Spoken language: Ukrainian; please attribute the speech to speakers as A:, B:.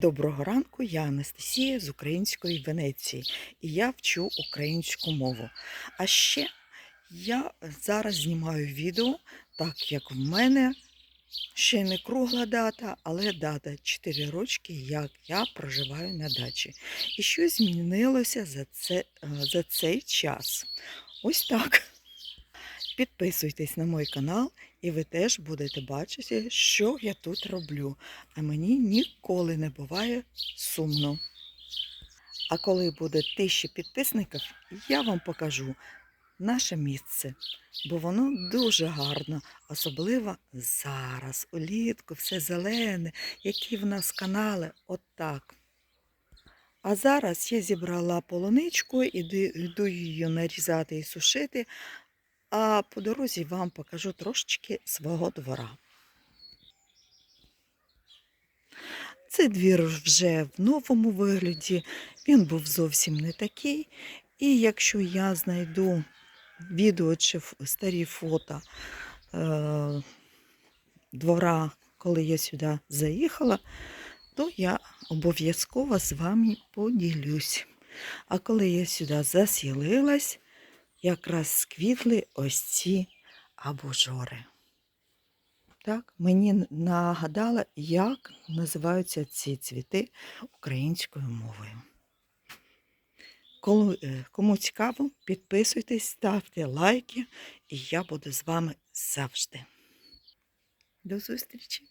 A: Доброго ранку, я Анастасія з української Венеції і я вчу українську мову. А ще я зараз знімаю відео, так як в мене ще не кругла дата, але дата 4 рочки, як я проживаю на дачі. І що змінилося за, це, е, за цей час? Ось так. Підписуйтесь на мій канал, і ви теж будете бачити, що я тут роблю. А мені ніколи не буває сумно. А коли буде тисяча підписників, я вам покажу наше місце, бо воно дуже гарно, особливо зараз, улітку, все зелене, які в нас канали, отак. А зараз я зібрала полуничку, іду, її нарізати і сушити, а по дорозі вам покажу трошечки свого двора. Цей двір вже в новому вигляді, він був зовсім не такий. І якщо я знайду відео чи старі фото е, двора, коли я сюди заїхала, то я обов'язково з вами поділюсь. А коли я сюди засілилась, якраз сквітли ось ці абожори. Так, мені н- нагадало, як називаються ці цвіти українською мовою. Е, кому цікаво, підписуйтесь, ставте лайки, і я буду з вами завжди. До зустрічі!